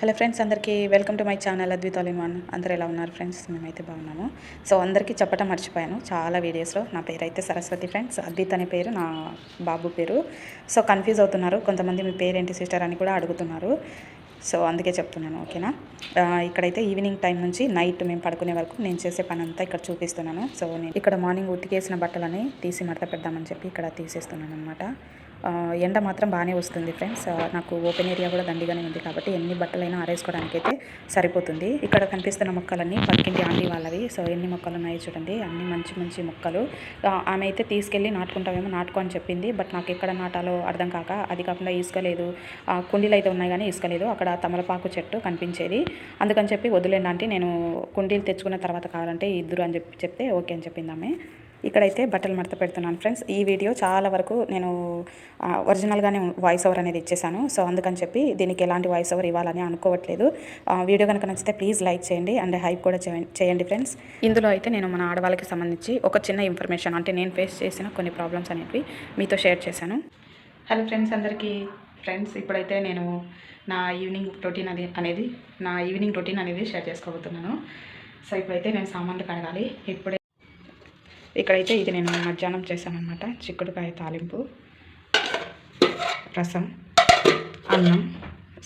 Hello friends అందరికీ welcome to my channel Advith all in one. అందరూ ఎలా ఉన్నారు ఫ్రెండ్స్? మేమైతే బాగున్నాము. సో అందరికీ చెప్పటం మర్చిపోయాను. చాలా వీడియోస్లో నా పేరు అయితే సరస్వతి ఫ్రెండ్స్. అద్విత్ అనే పేరు నా బాబు పేరు. సో కన్ఫ్యూజ్ అవుతున్నారు. కొంతమంది మీ పేరేంటి సిస్టర్ అని కూడా అడుగుతున్నారు. సో అందుకే చెప్తున్నాను ఓకేనా? ఇక్కడైతే ఈవినింగ్ టైం నుంచి నైట్ మేము పడుకునే వరకు నేను చేసే పని అంతా ఇక్కడ చూపిస్తున్నాను. సో నేను ఇక్కడ మార్నింగ్ ఉతికేసిన బట్టలని తీసి మడత పెడదామని చెప్పి ఇక్కడ తీసేస్తున్నాను అనమాట ఎండ మాత్రం బాగానే వస్తుంది ఫ్రెండ్స్. నాకు ఓపెన్ ఏరియా కూడా దండిగానే ఉంది కాబట్టి ఎన్ని బట్టలైనా ఆరేసుకోవడానికి అయితే సరిపోతుంది. ఇక్కడ కనిపిస్తున్న మొక్కలన్నీ పక్కింటి ఆంటీ వాళ్ళవి. సో ఎన్ని మొక్కలు ఉన్నాయో చూడండి. అన్ని మంచి మంచి మొక్కలు. ఆమె అయితే తీసుకెళ్ళి నాటుకుంటామేమో నాటుకో అని చెప్పింది. బట్ నాకు ఎక్కడ నాటాలో అర్థం కాక అది కాకుండా ఇసుక లేదు. కుండీలు అయితే ఉన్నాయి కానీ ఇసుక లేదు. అక్కడ తమలపాకు చెట్టు కనిపించేది. అందుకని చెప్పి వదిలేండి అంటే నేను కుండీలు తెచ్చుకున్న తర్వాత కావాలంటే ఇద్దరు అని చెప్పి చెప్తే ఓకే అని చెప్పింది ఆమె. ఇక్కడైతే బట్టలు మడత పెడుతున్నాను ఫ్రెండ్స్. ఈ వీడియో చాలా వరకు నేను ఒరిజినల్గానే వాయిస్ ఓవర్ అనేది ఇచ్చేసాను. సో అందుకని చెప్పి దీనికి ఎలాంటి వాయిస్ ఓవర్ ఇవ్వాలని అనుకోవట్లేదు. ఆ, వీడియో కనుక నచ్చితే ప్లీజ్ లైక్ చేయండి అండ్ హైప్ కూడా చేయ- చేయండి ఫ్రెండ్స్ ఇందులో అయితే నేను మన ఆడవాళ్ళకి సంబంధించి ఒక చిన్న ఇన్ఫర్మేషన్ అంటే నేను ఫేస్ చేసిన కొన్ని ప్రాబ్లమ్స్ అనేవి మీతో షేర్ చేశాను. హలో ఫ్రెండ్స్ అందరికీ ఫ్రెండ్స్ ఇప్పుడైతే నేను నా ఈవినింగ్ రొటీన్ అది అనేది నా ఈవినింగ్ రొటీన్ అనేది షేర్ చేసుకోబోతున్నాను. సో ఇప్పుడైతే నేను సామాన్లు కడగాలి. ఇప్పుడే ఇక్కడైతే ఇది నేను మధ్యాహ్నం చేశానమాట చిక్కుడుకాయ తాలింపు రసం అన్నం.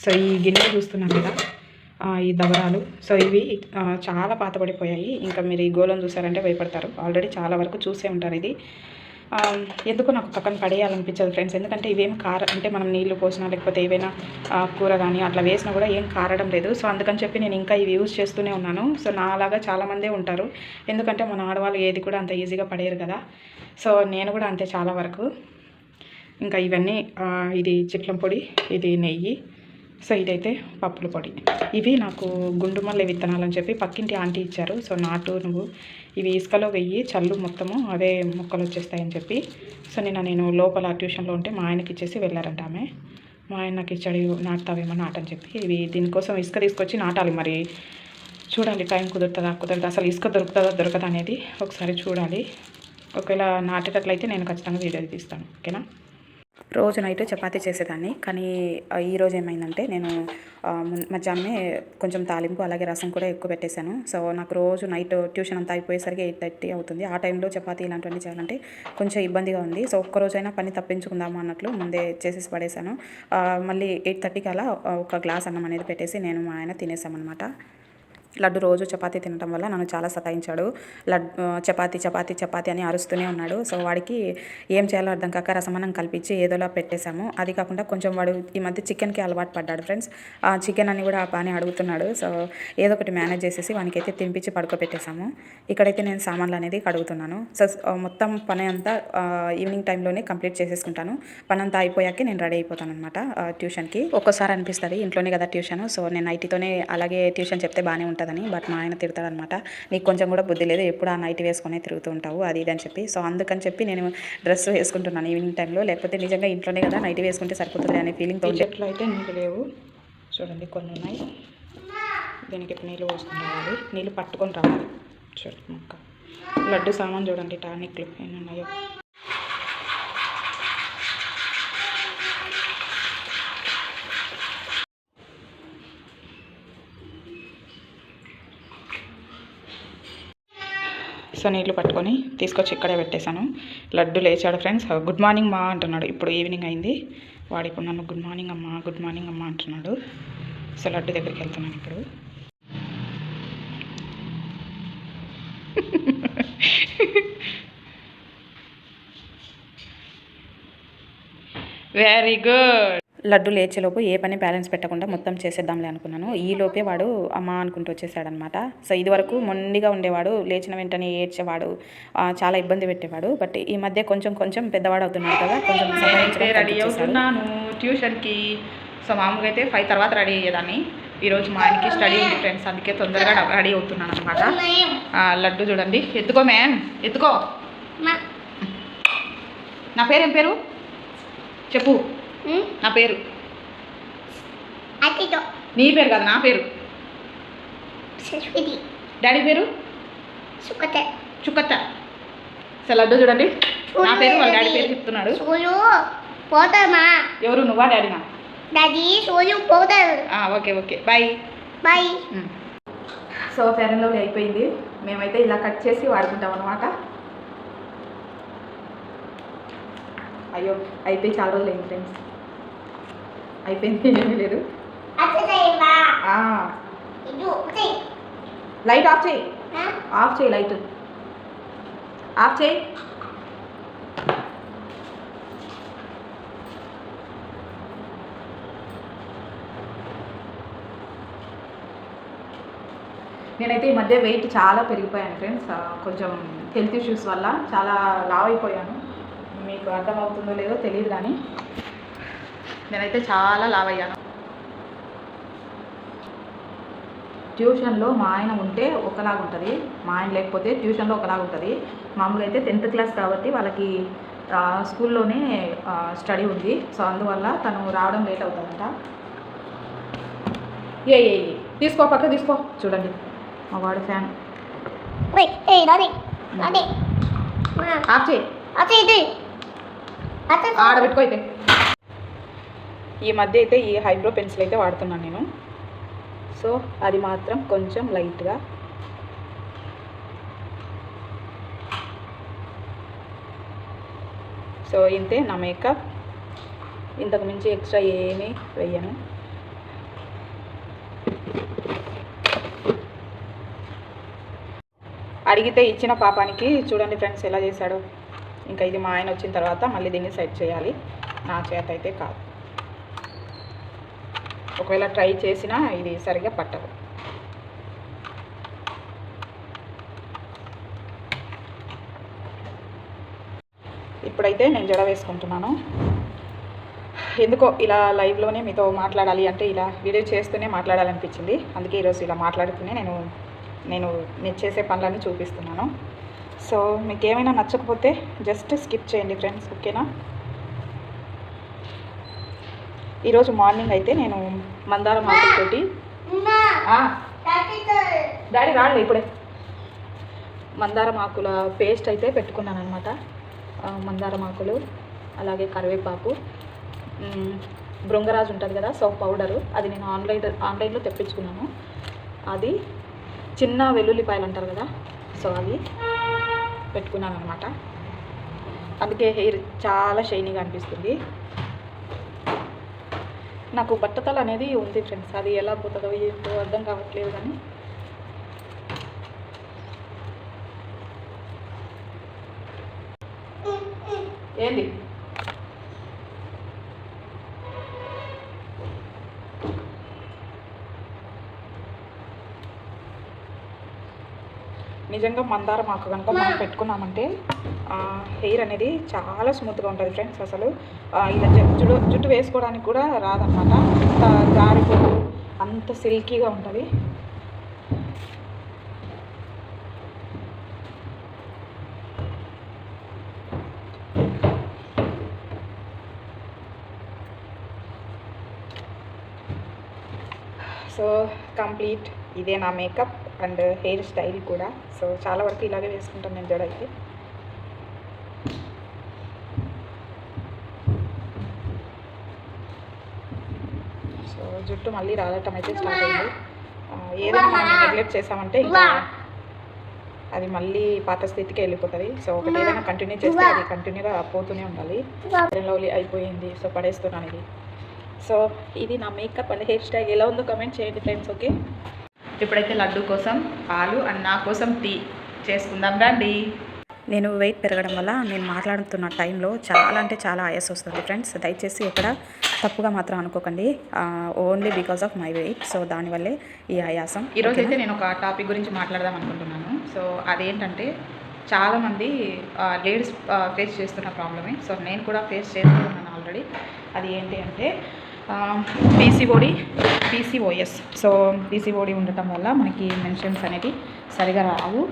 సో ఈ గిన్నె చూస్తున్నారు కదా ఈ దవరాలు సో ఇవి చాలా పాతబడిపోయాయి. ఇంకా మీరు ఈ గోళం చూసారంటే భయపడతారు. ఆల్రెడీ చాలా వరకు చూసే ఉంటారు ఇది. ఎందుకో నాకు పక్కన పడేయాలనిపించదు ఫ్రెండ్స్ ఎందుకంటే ఇవేం కార అంటే మనం నీళ్ళు పోసినా లేకపోతే ఏవైనా కూర కానీ అట్లా వేసినా కూడా ఏం కారడం లేదు. సో అందుకని చెప్పి నేను ఇంకా ఇవి యూజ్ చేస్తూనే ఉన్నాను. సో నాలాగా చాలామందే ఉంటారు. ఎందుకంటే మన ఆడవాళ్ళు ఏది కూడా అంత ఈజీగా పడేయరు కదా. సో నేను కూడా అంతే చాలా వరకు. ఇంకా ఇవన్నీ ఇది చిట్లం పొడి ఇది నెయ్యి. సో ఇదైతే పప్పుల పొడి. ఇవి నాకు గుండుమల్లె విత్తనాలు అని చెప్పి పక్కింటి ఆంటీ ఇచ్చారు. సో నాటు నువ్వు. ఇవి ఇసుకలో వెయ్యి చల్లు మొత్తము అదే మొక్కలు వచ్చేస్తాయని చెప్పి. సో నిన్న నేను లోపల ట్యూషన్లో ఉంటే మా ఆయనకి ఇచ్చేసి వెళ్ళారంట ఆమె. మా ఆయన నాకు ఇచ్చాడు నాటుతావేమో నాటని చెప్పి. ఇవి దీనికోసం ఇసుక తీసుకొచ్చి నాటాలి మరి. చూడాలి టైం కుదురుతుందా కుదరదా అసలు ఇసుక దొరుకుతుందా దొరకదా అనేది ఒకసారి చూడాలి. ఒకవేళ నాటేటట్లయితే నేను ఖచ్చితంగా వీడియో తీస్తాను. ఓకేనా? రోజు నైట్ చపాతి చేసేదాన్ని. కానీ ఈరోజు ఏమైందంటే నేను మధ్యాహ్నమే కొంచెం తాలింపు అలాగే రసం కూడా ఎక్కువ పెట్టేశాను. సో నాకు రోజు నైట్ ట్యూషన్ అంతా అయిపోయేసరికి ఎయిట్ థర్టీ అవుతుంది. ఆ టైంలో చపాతీ ఇలాంటివన్నీ చేయాలంటే కొంచెం ఇబ్బందిగా ఉంది. సో ఒక్కరోజైనా పని తప్పించుకుందాము అన్నట్లు ముందే చేసేసి పడేశాను. మళ్ళీ ఎయిట్ థర్టీకి అలా ఒక గ్లాస్ అన్నం అనేది పెట్టేసి నేను మా ఆయన తినేసామన్నమాట. లడ్డు రోజు చపాతీ తినడం వల్ల నన్ను చాలా సతాయించాడు. లడ్ చపాతీ చపాతీ చపాతీ అని అరుస్తూనే ఉన్నాడు. సో వాడికి ఏం చేయాలో అర్థం కాక రసమనం కల్పించి ఏదోలా పెట్టేశాము. అది కాకుండా కొంచెం వాడు ఈ మధ్య చికెన్కి అలవాటు పడ్డాడు ఫ్రెండ్స్. ఆ చికెన్ అని కూడా బాగానే అడుగుతున్నాడు. సో ఏదో ఒకటి మేనేజ్ చేసేసి వానికైతే తినిపించి పడుకోబెట్టేశాము. ఇక్కడైతే నేను సామాన్లు అనేది కడుగుతున్నాను. సో మొత్తం పని అంతా ఈవినింగ్ టైంలోనే కంప్లీట్ చేసేసుకుంటాను. పని అంతా అయిపోయాకే నేను రెడీ అయిపోతాను అనమాట ట్యూషన్కి. ఒక్కోసారి అనిపిస్తుంది ఇంట్లోనే కదా ట్యూషన్. సో నేను ఐటీతోనే అలాగే ట్యూషన్ చెప్తే బాగానే ఉంటుందని బట్ మా ఆయన తిడతాడనమాట. నీకు కొంచెం కూడా బుద్ధి లేదు ఎప్పుడు ఆ నైట్ వేసుకొని తిరుగుతూ ఉంటావు? అది ఇది అని చెప్పి. సో అందుకని చెప్పి నేను డ్రెస్ వేసుకుంటున్నాను ఈవినింగ్ టైంలో. లేకపోతే నిజంగా ఇంట్లోనే కదా నైట్ వేసుకుంటే సరిపోతుంది అనే ఫీలింగ్తో చెట్లు అయితే నీకు లేవు. చూడండి కొన్ని ఉన్నాయి. దీనికి ఇప్పుడు నీళ్ళు పోసుకొని రావాలి. నీళ్ళు పట్టుకొని రావాలి. చూడండి మొక్క. లడ్డు సామాన్ చూడండి టానిక్లు ఎన్ని ఉన్నాయో. సో నీళ్ళు పట్టుకొని తీసుకొచ్చి ఇక్కడే పెట్టేశాను. లడ్డు లేచాడు ఫ్రెండ్స్. గుడ్ మార్నింగ్ మా అంటున్నాడు. ఇప్పుడు ఈవినింగ్ అయింది. వాడు ఇప్పుడు నన్ను గుడ్ మార్నింగ్ అమ్మా గుడ్ మార్నింగ్ అమ్మా అంటున్నాడు. సో లడ్డు దగ్గరికి వెళ్తున్నాను ఇప్పుడు. వెరీ గుడ్ లడ్డు లేచేలోపు ఏ పని బ్యాలెన్స్ పెట్టకుండా మొత్తం చేసేద్దాంలే అనుకున్నాను. ఈ లోపే వాడు అమ్మ అనుకుంటూ వచ్చేసాడనమాట సో ఇది వరకు మొండిగా ఉండేవాడు లేచిన వెంటనే ఏడ్చేవాడు ఆ, చాలా ఇబ్బంది పెట్టేవాడు. బట్ ఈ మధ్య కొంచెం కొంచెం పెద్దవాడు అవుతున్నాడు కదా కొంచెం రెడీ. అవుతున్నాను ట్యూషన్కి. సో మామూలుగా అయితే ఫైవ్ తర్వాత రెడీ అయ్యేదాన్ని. ఈరోజు మా ఆయనకి స్టడీ ఉంది ఫ్రెండ్స్ అందుకే తొందరగా రెడీ అవుతున్నాను అనమాట లడ్డు చూడండి. ఎత్తుకో మ్యామ్. ఎత్తుకో. నా పేరు ఏం పేరు? చెప్పు. నా పేరు. నీ పేరు కాదు నా పేరు. డాడీ పేరు? సుఖత చుక్కత్త సో లడ్డు చూడండి. నా పేరు వాళ్ళ డాడీ పేరు చెప్తున్నాడు. పోతామా? ఎవరు నువ్వా డాడీనా? show you powder. Okay okay. Bye. Bye. So fair and lovely అయిపోయింది. మేమైతే ఇలా కట్ చేసి వాడుకుంటాం అనమాట అయ్యో అయిపోయి చాలా రోజులు అయింది ఫ్రెండ్స్. అయిపోయింది ఏమీ లేదు. లైట్ ఆఫ్ చేయి? ఆఫ్ చేయి లైట్. ఆఫ్ చేయి నేనైతే ఈ మధ్య వెయిట్ చాలా పెరిగిపోయాను ఫ్రెండ్స్. కొంచెం హెల్త్ ఇష్యూస్ వల్ల చాలా లావ్ అయిపోయాను. మీకు అర్థమవుతుందో లేదో తెలియదు కానీ నేనైతే చాలా లావ్ అయ్యాను. ట్యూషన్లో మా ఆయన ఉంటే ఒకలాగా ఉంటుంది మా ఆయన లేకపోతే ట్యూషన్లో ఒకలాగా ఉంటుంది మామూలుగా అయితే టెన్త్ క్లాస్ కాబట్టి వాళ్ళకి స్కూల్లోనే స్టడీ ఉంది. సో అందువల్ల తను రావడం లేట్ అవుతుందంట. ఏ ఏ. తీసుకో పక్క తీసుకో. చూడండి మా వాడు ఫ్యాన్. ఆఫ్ చేయి. ఆడబెట్టుకో అయితే. ఈ మధ్య అయితే ఈ హైబ్రో పెన్సిల్ అయితే వాడుతున్నాను నేను. సో అది మాత్రం కొంచెం లైట్గా. సో ఇంతే నా మేకప్. ఇంతకు మించి ఎక్స్ట్రా ఏమీ వేయను అడిగితే ఇచ్చిన పాపానికి చూడండి ఫ్రెండ్స్ ఎలా చేశాడు. ఇంకా ఇది మా ఆయన వచ్చిన తర్వాత మళ్ళీ దీన్ని సెట్ చేయాలి. నా చేత అయితే కాదు. ఒకవేళ ట్రై చేసినా ఇది సరిగా పట్టదు. ఇప్పుడైతే నేను జడ వేసుకుంటున్నాను. ఎందుకో ఇలా లైవ్లోనే మీతో మాట్లాడాలి అంటే ఇలా వీడియో చేస్తూనే మాట్లాడాలనిపించింది. అందుకే ఈరోజు ఇలా మాట్లాడుతూనే నేను నేను నేను చేసే పనులన్నీ చూపిస్తున్నాను. సో మీకు ఏమైనా నచ్చకపోతే జస్ట్ స్కిప్ చేయండి ఫ్రెండ్స్ ఓకేనా? ఈరోజు మార్నింగ్ అయితే నేను మందారం tu. డాడీ రాళ్ళు ఇప్పుడే. మందారం ఆకుల పేస్ట్ అయితే పెట్టుకున్నాను అనమాట మందారం ఆకులు అలాగే కరివేపాకు బృంగరాజు ఉంటుంది కదా సోప్ పౌడరు. అది నేను ఆన్లైన్ ఆన్లైన్లో తెప్పించుకున్నాను. అది చిన్న వెల్లుల్లిపాయలు అంటారు కదా సో అది పెట్టుకున్నాను అనమాట అందుకే హెయిర్ చాలా షైనీగా అనిపిస్తుంది. నాకు బట్టతల అనేది ఉంది ఫ్రెండ్స్ అది ఎలా పోతుందో ఏంటో అర్థం కావట్లేదు కానీ. ఏంది? నిజంగా మందారం ఆకు కనుక మనం పెట్టుకున్నామంటే హెయిర్ అనేది చాలా స్మూత్గా ఉంటుంది ఫ్రెండ్స్ అసలు. ఇలా జుట్టు జుట్టు వేసుకోవడానికి కూడా రాదనమాట అంత జారిపోదు అంత సిల్కీగా ఉంటుంది. సో కంప్లీట్ ఇదే నా మేకప్. అండ్ హెయిర్ స్టైల్ కూడా. సో చాలా వరకు ఇలాగే వేసుకుంటాను నేను జడ అయితే. సో జుట్టు మళ్ళీ రాలటం అయితే స్టార్ట్ అయింది. ఏదైనా మనం నెగ్లెక్ట్ చేసామంటే ఇంకా అది మళ్ళీ పాత స్థితికి వెళ్ళిపోతుంది. సో ఒకటి ఏదైనా కంటిన్యూ చేస్తే అది కంటిన్యూగా పోతూనే ఉండాలి. లవ్లీ అయిపోయింది. సో పడేస్తున్నాను ఇది. సో ఇది నా మేకప్ అండ్ హెయిర్ స్టైల్ ఎలా ఉందో కమెంట్ చేయండి ఫ్రెండ్స్ ఓకే ఇప్పుడైతే లడ్డు కోసం పాలు అండ్ నా కోసం టీ చేసుకుందాం రండి. నేను వెయిట్ పెరగడం వల్ల నేను మాట్లాడుతున్న టైంలో చాలా అంటే చాలా ఆయాస వస్తుంది ఫ్రెండ్స్. దయచేసి ఇక్కడ తప్పుగా మాత్రం అనుకోకండి. Only because of my weight so దానివల్లే ఈ ఆయాసం. ఈరోజు అయితే? నేను ఒక టాపిక్ గురించి మాట్లాడదాం అనుకుంటున్నాను. సో అదేంటంటే చాలామంది లేడీస్ ఫేస్ చేస్తున్న ప్రాబ్లమే సో నేను కూడా ఫేస్ చేస్తున్నాను ఆల్రెడీ అది ఏంటి అంటే పీసీఓడి పీసీఓఎస్ సో పీసీఓడి ఉండటం వల్ల మనకి మెన్షన్స్ అనేది సరిగా రావు.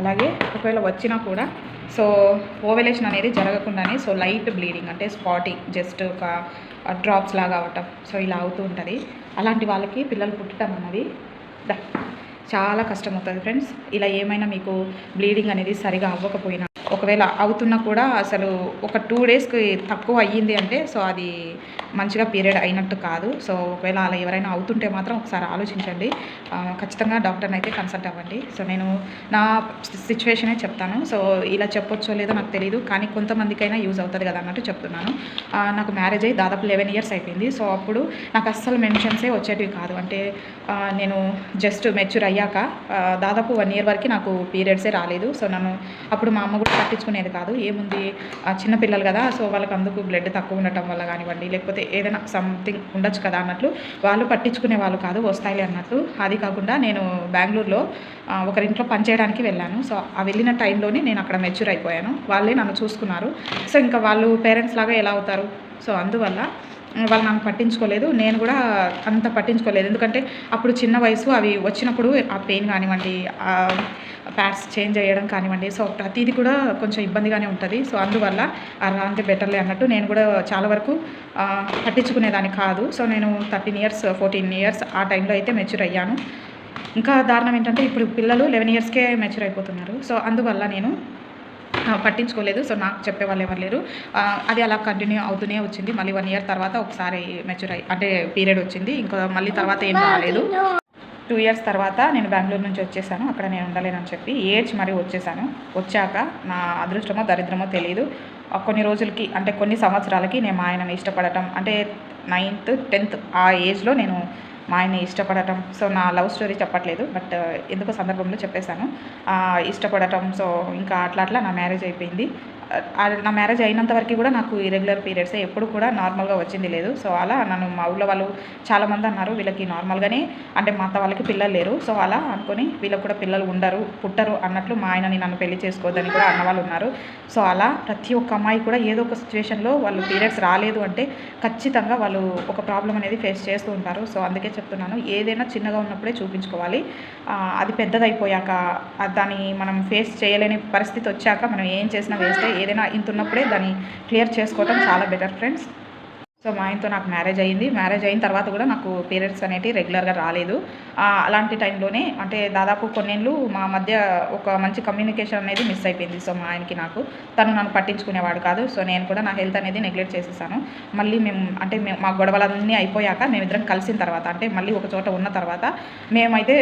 అలాగే ఒకవేళ వచ్చినా కూడా సో ఓవెలేషన్ అనేది జరగకుండానే సో లైట్ బ్లీడింగ్ అంటే స్పాటింగ్ జస్ట్ ఒక డ్రాప్స్ లాగా అవటం సో ఇలా అవుతూ ఉంటుంది. అలాంటి వాళ్ళకి పిల్లలు పుట్టడం అన్నది చాలా కష్టం అవుతుంది ఫ్రెండ్స్ ఇలా ఏమైనా మీకు బ్లీడింగ్ అనేది సరిగా అవ్వకపోయినా ఒకవేళ అవుతున్నా కూడా అసలు ఒక టూ డేస్కి తక్కువ అయ్యింది అంటే సో అది మంచిగా పీరియడ్ అయినట్టు కాదు. సో ఒకవేళ అలా ఎవరైనా అవుతుంటే మాత్రం ఒకసారి ఆలోచించండి. ఖచ్చితంగా డాక్టర్ని అయితే కన్సల్ట్ అవ్వండి. సో నేను నా సిచ్యువేషనే చెప్తాను. సో ఇలా చెప్పొచ్చో లేదో నాకు తెలియదు కానీ కొంతమందికైనా యూజ్ అవుతుంది కదా అన్నట్టు చెప్తున్నాను. నాకు మ్యారేజ్ అయ్యి దాదాపు లెవెన్ ఇయర్స్ అయిపోయింది. సో అప్పుడు నాకు అస్సలు మెన్షన్సే వచ్చేటివి కాదు. అంటే నేను జస్ట్ మెచ్యూర్ అయ్యాక దాదాపు వన్ ఇయర్ వరకు నాకు పీరియడ్సే రాలేదు. సో నన్ను అప్పుడు మా అమ్మ కూడా పట్టించుకునేది కాదు. ఏముంది? చిన్నపిల్లలు కదా సో వాళ్ళకి అందుకు బ్లడ్ తక్కువ ఉండటం వల్ల కానివ్వండి లేకపోతే ఏదైనా సంథింగ్ ఉండొచ్చు కదా అన్నట్లు వాళ్ళు పట్టించుకునే వాళ్ళు కాదు వస్తాయిలే అన్నట్టు. అది కాకుండా నేను బెంగళూరులో ఒకరింట్లో పనిచేయడానికి వెళ్ళాను. సో ఆ వెళ్ళిన టైంలోనే నేను అక్కడ మెచ్యూర్ అయిపోయాను. వాళ్ళే నన్ను చూసుకున్నారు. సో ఇంకా వాళ్ళు పేరెంట్స్ లాగా ఎలా అవుతారు? సో అందువల్ల వాళ్ళు నన్ను పట్టించుకోలేదు. నేను కూడా అంత పట్టించుకోలేదు. ఎందుకంటే అప్పుడు చిన్న వయసు అవి వచ్చినప్పుడు ఆ పెయిన్ కానివ్వండి ఆ ప్యాడ్స్ చేంజ్ చేయడం కానివ్వండి సో ప్రతిదీ కూడా కొంచెం ఇబ్బందిగానే ఉంటుంది. సో అందువల్ల అలా అంటే బెటర్లే అన్నట్టు నేను కూడా చాలా వరకు పట్టించుకునేదాన్ని కాదు. సో నేను థర్టీన్ ఇయర్స్ ఫోర్టీన్ ఇయర్స్ ఆ టైంలో అయితే మెచ్యూర్ అయ్యాను. ఇంకా దారుణం ఏంటంటే ఇప్పుడు పిల్లలు లెవెన్ ఇయర్స్కే మెచ్యూర్ అయిపోతున్నారు. సో అందువల్ల నేను పట్టించుకోలేదు. సో నాకు చెప్పేవాళ్ళు ఎవరు లేరు. అది అలా కంటిన్యూ అవుతూనే వచ్చింది. మళ్ళీ వన్ ఇయర్ తర్వాత ఒకసారి మెచ్యూర్ అయ్యి అంటే పీరియడ్ వచ్చింది. ఇంకా మళ్ళీ తర్వాత ఏం రాలేదు. టూ ఇయర్స్ తర్వాత నేను బెంగళూరు నుంచి వచ్చేసాను. అక్కడ నేను ఉండలేనని చెప్పి ఏడ్చి మరీ వచ్చేసాను. వచ్చాక నా అదృష్టమో దరిద్రమో తెలియదు కొన్ని రోజులకి అంటే కొన్ని సంవత్సరాలకి నేను మా ఇష్టపడటం అంటే నైన్త్ టెన్త్ ఆ ఏజ్లో నేను మా ఆయన ఇష్టపడటం. సో నా లవ్ స్టోరీ చెప్పట్లేదు బట్ ఎందుకో సందర్భంలో చెప్పేశాను. ఇష్టపడటం సో ఇంకా అట్లా అట్లా నా మ్యారేజ్ అయిపోయింది. నా మ్యారేజ్ అయినంత వరకు కూడా నాకు ఇరెగ్యులర్ పీరియడ్స్ ఎప్పుడు కూడా నార్మల్గా వచ్చింది లేదు. సో అలా నన్ను మా ఊళ్ళో వాళ్ళు చాలామంది అన్నారు వీళ్ళకి నార్మల్గానే అంటే మా అత్త వాళ్ళకి పిల్లలు లేరు. సో అలా అనుకొని వీళ్ళకి కూడా పిల్లలు ఉండరు పుట్టరు అన్నట్లు మా ఆయనని నన్ను పెళ్ళి చేసుకోవద్దని కూడా అన్న వాళ్ళు ఉన్నారు. సో అలా ప్రతి ఒక్క అమ్మాయి కూడా ఏదో ఒక సిచ్యువేషన్లో వాళ్ళు పీరియడ్స్ రాలేదు అంటే ఖచ్చితంగా వాళ్ళు ఒక ప్రాబ్లం అనేది ఫేస్ చేస్తూ ఉంటారు. సో అందుకే చెప్తున్నాను ఏదైనా చిన్నగా ఉన్నప్పుడే చూపించుకోవాలి. అది పెద్దదైపోయాక దాన్ని మనం ఫేస్ చేయలేని పరిస్థితి వచ్చాక మనం ఏం చేసినా వేస్తే ఏదైనా ఇంత ఉన్నప్పుడే దాన్ని క్లియర్ చేసుకోవటం చాలా బెటర్ ఫ్రెండ్స్. సో మా ఆయనతో నాకు మ్యారేజ్ అయ్యింది. మ్యారేజ్ అయిన తర్వాత కూడా నాకు పీరియడ్స్ అనేవి రెగ్యులర్గా రాలేదు. అలాంటి టైంలోనే అంటే దాదాపు కొన్నేళ్ళు మా మధ్య ఒక మంచి కమ్యూనికేషన్ అనేది మిస్ అయిపోయింది. సో మా ఆయనకి నాకు. తను నన్ను పట్టించుకునేవాడు కాదు. సో నేను కూడా నా హెల్త్ అనేది నెగ్లెక్ట్ చేసేసాను. మళ్ళీ మేము అంటే మేము మా గొడవలన్నీ అయిపోయాక మేమిద్దరం కలిసిన తర్వాత అంటే మళ్ళీ ఒక చోట ఉన్న తర్వాత మేమైతే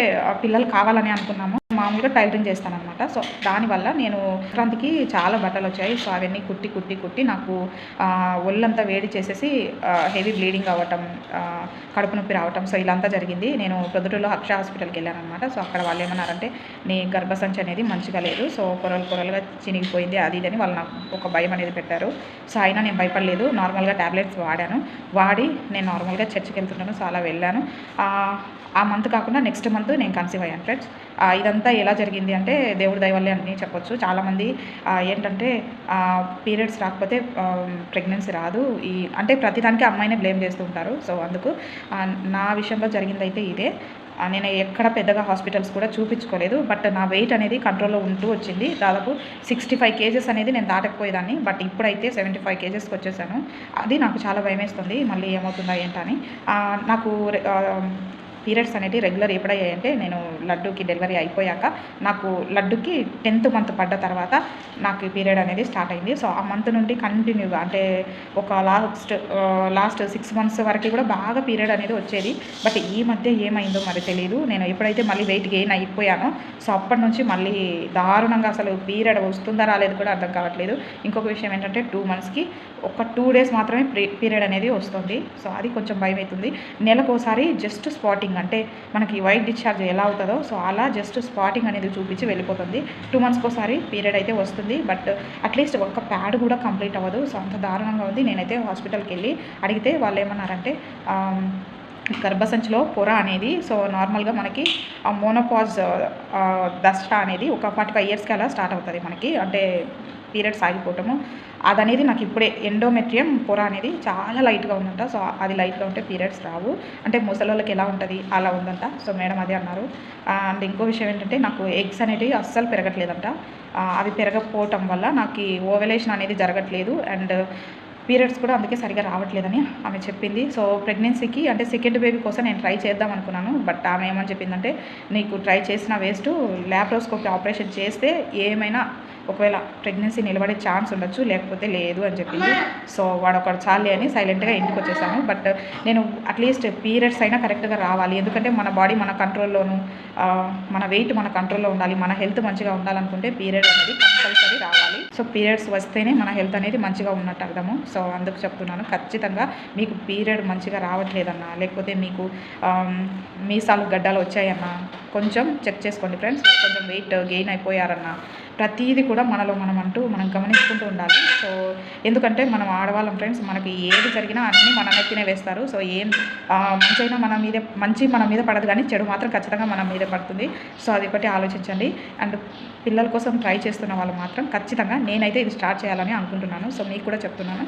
పిల్లలు కావాలని అనుకున్నాము. మామూలుగా టైలరింగ్ చేస్తానమాట సో దానివల్ల నేను సంక్రాంతికి చాలా బట్టలు వచ్చాయి సో అవన్నీ కుట్టి కుట్టి కుట్టి నాకు ఒళ్ళంతా వేడి చేసేసి హెవీ బ్లీడింగ్ అవ్వటం కడుపు నొప్పి రావటం సో ఇలా అంతా జరిగింది. నేను ప్రొద్దుటూరులో హర్ష హాస్పిటల్కి వెళ్ళాను అనమాట సో అక్కడ వాళ్ళు ఏమన్నారంటే నీ గర్భసంచి అనేది మంచిగా లేదు. సో పొరలు పొరలుగా చినిగిపోయింది అది ఇది అని వాళ్ళు నాకు ఒక భయం అనేది పెట్టారు. సో అయినా నేను భయపడలేదు. నార్మల్గా ట్యాబ్లెట్స్ వాడాను. వాడి నేను నార్మల్గా చర్చికి వెళ్తున్నాను సో అలా వెళ్ళాను. ఆ, మంత్ కాకుండా నెక్స్ట్ మంత్ నేను కన్సీవ్ అయ్యాను ఫ్రెండ్స్. ఇదంతా ఎలా జరిగింది అంటే దేవుడి దయవల్లే అని చెప్పొచ్చు. చాలామంది ఏంటంటే పీరియడ్స్ రాకపోతే ప్రెగ్నెన్సీ రాదు. ఈ అంటే ప్రతిదానికి అమ్మాయినే బ్లేమ్ చేస్తూ ఉంటారు. సో అందుకు నా విషయంలో జరిగింది అయితే ఇదే నేను ఎక్కడ పెద్దగా హాస్పిటల్స్ కూడా చూపించుకోలేదు. బట్ నా వెయిట్ అనేది కంట్రోల్లో ఉంటూ వచ్చింది. దాదాపు సిక్స్టీ ఫైవ్ కేజెస్ అనేది నేను దాటకపోయేదాన్ని. బట్ ఇప్పుడైతే సెవెంటీ ఫైవ్ కేజెస్కి వచ్చేసాను. అది నాకు చాలా భయం వేస్తుంది మళ్ళీ ఏమవుతుందా ఏంటని నాకు పీరియడ్స్ అనేవి రెగ్యులర్ ఎప్పుడయ్యాయంటే నేను లడ్డూకి డెలివరీ అయిపోయాక నాకు లడ్డుకి టెన్త్ మంత్ పడ్డ తర్వాత నాకు పీరియడ్ అనేది స్టార్ట్ అయింది. సో ఆ మంత్ నుండి కంటిన్యూగా అంటే ఒక లాస్ట్ లాస్ట్ సిక్స్ మంత్స్ వరకు కూడా బాగా పీరియడ్ అనేది వచ్చేది. బట్ ఈ మధ్య ఏమైందో మరి తెలియదు నేను ఎప్పుడైతే మళ్ళీ వెయిట్ గెయిన్ అయిపోయానో సో అప్పటి నుంచి మళ్ళీ దారుణంగా అసలు పీరియడ్ వస్తుందా రాలేదు కూడా అర్థం కావట్లేదు. ఇంకొక విషయం ఏంటంటే టూ మంత్స్కి ఒక టూ డేస్ మాత్రమే పీరియడ్ అనేది వస్తుంది. సో అది కొంచెం భయం అవుతుంది నెలకోసారి జస్ట్ స్పాటింగ్ అంటే మనకి వైట్ డిశ్చార్జ్ ఎలా అవుతుందో సో అలా జస్ట్ స్పాటింగ్ అనేది చూపించి వెళ్ళిపోతుంది. టూ మంత్స్కి ఒకసారి పీరియడ్ అయితే వస్తుంది బట్ అట్లీస్ట్ ఒక ప్యాడ్ కూడా కంప్లీట్ అవ్వదు. సో అంత దారుణంగా ఉంది. నేనైతే హాస్పిటల్కి వెళ్ళి అడిగితే వాళ్ళు ఏమన్నారంటే గర్భసంచిలో పొర అనేది సో నార్మల్గా మనకి ఆ మోనోపాజ్ దశ అనేది ఒక ఫార్టీ ఫైవ్ ఇయర్స్కి అలా స్టార్ట్ అవుతుంది మనకి. అంటే పీరియడ్స్ ఆగిపోవటము అదనేది నాకు ఇప్పుడే ఎండోమెట్రియం పొర అనేది చాలా లైట్గా ఉందంట. సో అది లైట్గా ఉంటే పీరియడ్స్ రావు. అంటే ముసలోళ్ళకి ఎలా ఉంటుంది అలా ఉందంట. సో మేడం అదే అన్నారు. అండ్ ఇంకో విషయం ఏంటంటే నాకు ఎగ్స్ అనేటివి అస్సలు పెరగట్లేదంట. అవి పెరగకపోవటం వల్ల నాకు ఓవెలేషన్ అనేది జరగట్లేదు. అండ్ పీరియడ్స్ కూడా అందుకే సరిగా రావట్లేదని ఆమె చెప్పింది. సో ప్రెగ్నెన్సీకి అంటే సెకండ్ బేబీ కోసం నేను ట్రై చేద్దాం అనుకున్నాను. బట్ ఆమె ఏమని చెప్పిందంటే నీకు ట్రై చేసిన వేస్ట్ ల్యాప్రోస్కోపీ ఆపరేషన్ చేస్తే ఏమైనా ఒకవేళ ప్రెగ్నెన్సీ నిలబడే ఛాన్స్ ఉండొచ్చు లేకపోతే లేదు అని చెప్పింది. సో వాడు ఒకడు చాలే అని సైలెంట్గా ఇంటికి వచ్చేసాను బట్ నేను అట్లీస్ట్ పీరియడ్స్ అయినా కరెక్ట్గా రావాలి. ఎందుకంటే మన బాడీ మన కంట్రోల్లోను మన వెయిట్ మన కంట్రోల్లో ఉండాలి. మన హెల్త్ మంచిగా ఉండాలనుకుంటే పీరియడ్ అనేది కంపల్సరీ రావాలి. సో పీరియడ్స్ వస్తేనే మన హెల్త్ అనేది మంచిగా ఉన్నట్టు అర్థము. సో అందుకు చెప్తున్నాను. ఖచ్చితంగా మీకు పీరియడ్ మంచిగా రావట్లేదన్నా లేకపోతే మీకు మీసాలు గడ్డాలు వచ్చాయన్నా కొంచెం చెక్ చేసుకోండి ఫ్రెండ్స్ కొంచెం వెయిట్ గెయిన్ అయిపోయారన్నా ప్రతిదీ కూడా మనలో మనం అంటూ మనం గమనించుకుంటూ ఉండాలి. సో ఎందుకంటే మనం ఆడవాళ్ళం ఫ్రెండ్స్ మనకి ఏది జరిగినా అన్నీ మన నెత్తినే వేస్తారు. సో ఏం మంచైనా మన మీద మంచి మన మీద పడదు కానీ చెడు మాత్రం ఖచ్చితంగా మన మీద పడుతుంది. సో అది ఒకటి ఆలోచించండి. అండ్ పిల్లల కోసం ట్రై చేస్తున్న వాళ్ళు మాత్రం ఖచ్చితంగా నేనైతే ఇది స్టార్ట్ చేయాలని అనుకుంటున్నాను. సో మీకు కూడా చెప్తున్నాను.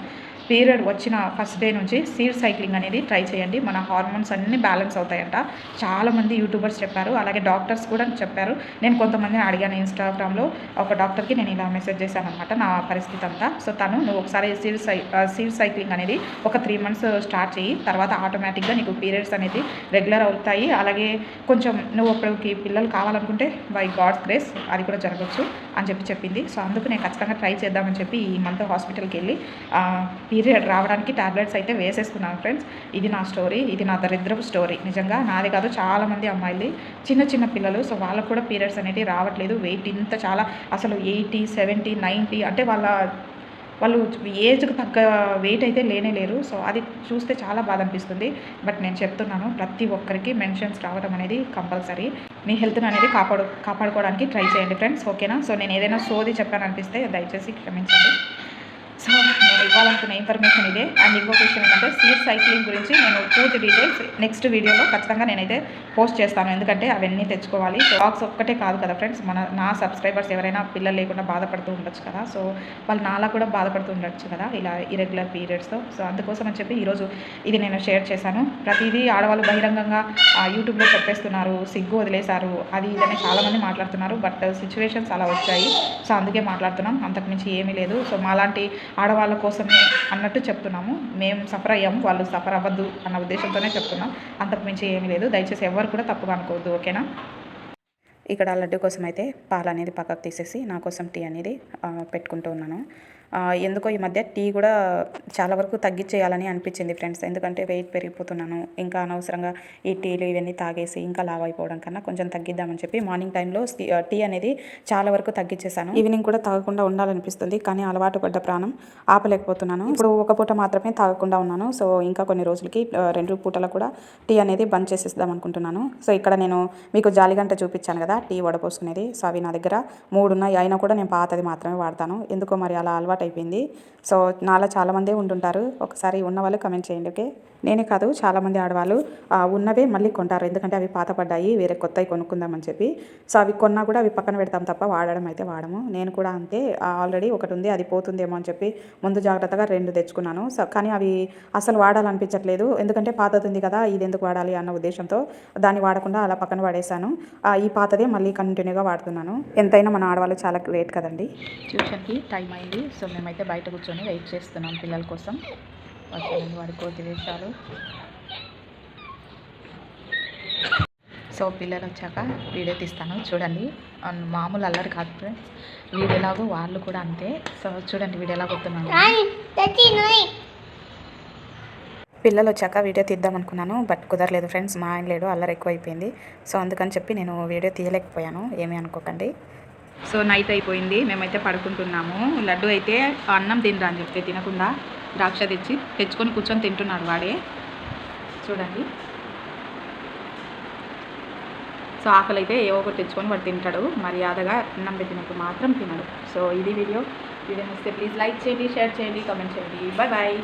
పీరియడ్ వచ్చిన ఫస్ట్ డే నుంచి సీడ్ సైక్లింగ్ అనేది ట్రై చేయండి. మన హార్మోన్స్ అన్నీ బ్యాలెన్స్ అవుతాయంట. చాలామంది యూట్యూబర్స్ చెప్పారు అలాగే డాక్టర్స్ కూడా చెప్పారు. నేను కొంతమందిని అడిగాను ఇన్స్టాగ్రామ్లో ఒక డాక్టర్కి నేను ఇలా మెసేజ్ చేశాను అనమాట నా పరిస్థితి అంతా. సో తను నువ్వు ఒకసారి సీడ్ సై సీడ్ సైక్లింగ్ అనేది ఒక త్రీ మంత్స్ స్టార్ట్ చేయి తర్వాత ఆటోమేటిక్గా నీకు పీరియడ్స్ అనేది రెగ్యులర్ అవుతాయి. అలాగే కొంచెం నువ్వు అప్పటికి పిల్లలు కావాలనుకుంటే బై గాడ్స్ గ్రేస్ అది కూడా జరగచ్చు అని చెప్పి చెప్పింది. సో అందుకు నేను ఖచ్చితంగా ట్రై చేద్దామని చెప్పి ఈ మంత్ హాస్పిటల్కి వెళ్ళి పీరియడ్ రావడానికి టాబ్లెట్స్ అయితే వేసేసుకున్నాను ఫ్రెండ్స్. ఇది నా స్టోరీ ఇది నా దరిద్రపు స్టోరీ. నిజంగా నాది కాదు చాలామంది అమ్మాయిలు చిన్న చిన్న పిల్లలు సో వాళ్ళకు కూడా పీరియడ్స్ అనేది రావట్లేదు. వెయిట్ ఇంత చాలా అసలు ఎయిటీ సెవెంటీ నైంటీ అంటే వాళ్ళ వాళ్ళు ఏజ్కి తగ్గ వెయిట్ అయితే లేనే లేరు. సో అది చూస్తే చాలా బాధ అనిపిస్తుంది. బట్ నేను చెప్తున్నాను ప్రతి ఒక్కరికి మెన్షన్స్ రావడం అనేది కంపల్సరీ. మీ హెల్త్ని అనేది కాపాడు కాపాడుకోవడానికి ట్రై చేయండి ఫ్రెండ్స్. ఓకేనా? సో నేను ఏదైనా సోది చెప్పాను అనిపిస్తే దయచేసి క్షమించండి. నేను ఇవ్వాలనుకున్న ఇన్ఫర్మేషన్ ఇదే. అండ్ ఇంకొక విషయం ఏంటంటే సీడ్ సైక్లింగ్ గురించి నేను పూర్తి డీటెయిల్స్ నెక్స్ట్ వీడియోలో ఖచ్చితంగా నేనైతే పోస్ట్ చేస్తాను. ఎందుకంటే అవన్నీ తెచ్చుకోవాలి. బాక్స్ ఒక్కటే కాదు కదా ఫ్రెండ్స్ మన నా సబ్స్క్రైబర్స్ ఎవరైనా పిల్లలు లేకుండా బాధపడుతూ ఉండొచ్చు కదా. సో వాళ్ళు నాలా కూడా బాధపడుతూ ఉండొచ్చు కదా ఇలా ఇరెగ్యులర్ పీరియడ్స్తో సో అందుకోసం అని చెప్పి ఈరోజు ఇది నేను షేర్ చేశాను. ప్రతిదీ ఆడవాళ్ళు బహిరంగంగా యూట్యూబ్లో చెప్పేస్తున్నారు సిగ్గు వదిలేశారు అది ఇదని చాలామంది మాట్లాడుతున్నారు. బట్ సిచ్యువేషన్స్ అలా వచ్చాయి. సో అందుకే మాట్లాడుతున్నాం. అంతకుమించి ఏమీ లేదు. సో మాలాంటి ఆడవాళ్ళ కోసమే అన్నట్టు చెప్తున్నాము. మేము సఫర్ అయ్యాము. వాళ్ళు సఫర్ అవ్వద్దు అన్న ఉద్దేశంతోనే చెప్తున్నాం. అంతకు మించి ఏమీ లేదు. దయచేసి ఎవరు కూడా తప్పుగా అనుకోవద్దు ఓకేనా? ఇక్కడ లడ్డు కోసం అయితే పాలు అనేది పక్కకు తీసేసి నా కోసం టీ అనేది పెట్టుకుంటూ ఉన్నాను. ఎందుకో ఈ మధ్య టీ కూడా చాలా వరకు తగ్గించేయాలని అనిపించింది ఫ్రెండ్స్. ఎందుకంటే వెయిట్ పెరిగిపోతున్నాను. ఇంకా అనవసరంగా ఈ టీలు ఇవన్నీ తాగేసి ఇంకా లావ్ అయిపోవడం కన్నా కొంచెం తగ్గిద్దామని చెప్పి మార్నింగ్ టైంలో టీ అనేది చాలా వరకు తగ్గించేశాను. ఈవినింగ్ కూడా తాగకుండా ఉండాలనిపిస్తుంది కానీ అలవాటు పడ్డ ప్రాణం ఆపలేకపోతున్నాను. ఇప్పుడు ఒక పూట మాత్రమే తాగకుండా ఉన్నాను. సో ఇంకా కొన్ని రోజులకి రెండు పూటలకు కూడా టీ అనేది బంద్ చేసేద్దాం అనుకుంటున్నాను. సో ఇక్కడ నేను మీకు జాలిగంట చూపించాను కదా టీ వడపోసుకునేది. సో అవి నా దగ్గర మూడు ఉన్నాయి. అయినా కూడా నేను పాతది మాత్రమే వాడతాను. ఎందుకో మరి అలా అలవాటు అయిపోయింది. సో నాలో చాలామందే ఉంటుంటారు. ఒకసారి ఉన్న వాళ్ళు కమెంట్ చేయండి ఓకే? నేనే కాదు చాలామంది ఆడవాళ్ళు. ఉన్నవే మళ్ళీ కొంటారు. ఎందుకంటే అవి పాతపడ్డాయి వేరే కొత్తవి కొనుక్కుందామని చెప్పి. సో అవి కొన్నా కూడా అవి పక్కన పెడతాం తప్ప వాడడం అయితే వాడము. నేను కూడా అంతే. ఆల్రెడీ ఒకటి ఉంది అది పోతుందేమో అని చెప్పి ముందు జాగ్రత్తగా రెండు తెచ్చుకున్నాను. సో కానీ అవి అసలు వాడాలనిపించట్లేదు. ఎందుకంటే పాతది ఉంది కదా ఇది ఎందుకు వాడాలి అన్న ఉద్దేశంతో దాన్ని వాడకుండా అలా పక్కన పడేశాను. ఈ పాతదే మళ్ళీ కంటిన్యూగా వాడుతున్నాను. ఎంతైనా మన ఆడవాళ్ళు చాలా గ్రేట్ కదండి. ట్యూషన్కి టైం అయింది. సో మేమైతే బయట కూర్చొని వెయిట్ చేస్తున్నాం పిల్లల కోసం. వచ్చారండి వాడి కోతి వేషాలు సో పిల్లలు వచ్చాక వీడియో తీస్తాను. చూడండి. మామూలు అల్లరి కాదు ఫ్రెండ్స్ వీడు ఎలాగో వాళ్ళు కూడా అంతే. సో చూడండి వీడు ఎలా కొడుతున్నాను పిల్లలు వచ్చాక వీడియో తీద్దాం అనుకున్నాను బట్ కుదరలేదు ఫ్రెండ్స్ మా ఆయన లేడు అల్లరి ఎక్కువ అయిపోయింది సో అందుకని చెప్పి నేను వీడియో తీయలేకపోయాను. ఏమీ అనుకోకండి. సో నైట్ అయిపోయింది మేమైతే పడుకుంటున్నాము. లడ్డు అయితే అన్నం తినరా అని చెప్తే తినకుండా ద్రాక్ష తెచ్చి తెచ్చుకొని కూర్చొని తింటున్నాడు వాడే. చూడండి. సో ఆకలి అయితే ఏవో ఒకటి తెచ్చుకొని వాడు తింటాడు. మర్యాదగా అన్నం పెట్టినప్పుడు మాత్రం తినడు. సో ఇది వీడియో. వీడియో నచ్చితే ప్లీజ్ లైక్ చేయండి షేర్ చేయండి కామెంట్ చేయండి. Bye bye.